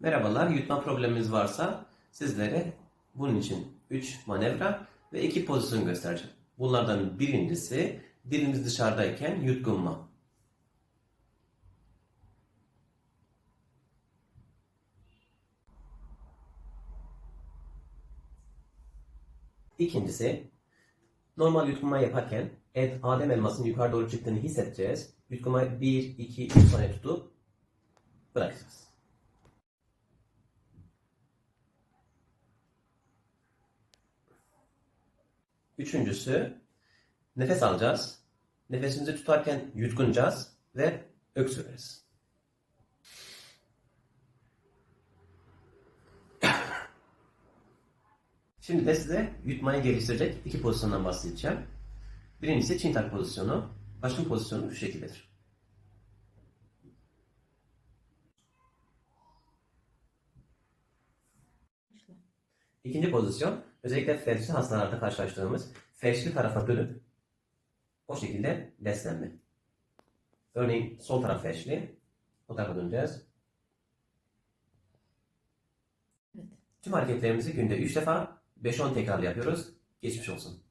Merhabalar, yutma problemimiz varsa sizlere bunun için 3 manevra ve 2 pozisyon göstereceğim. Bunlardan birincisi dilimiz dışarıdayken yutkunma. İkincisi, normal yutkunma yaparken et, Adem elmasının yukarı doğru çıktığını hissedeceğiz. Yutkunmayı 1, 2, 3 saniye tutup bırakacağız. Üçüncüsü, nefes alacağız. Nefesimizi tutarken yutkunacağız ve öksüreriz. Şimdi de size yutmayı geliştirecek iki pozisyondan bahsedeceğim. Birincisi çintak pozisyonu. Başım pozisyonu şu şekildedir. İkinci pozisyon, özellikle felçli hastalarda karşılaştığımız felçli tarafa dönüp o şekilde beslenme. Örneğin sol taraf felçli, o tarafa döneceğiz. Tüm hareketlerimizi günde 3 defa 5-10 tekrar yapıyoruz. Geçmiş olsun.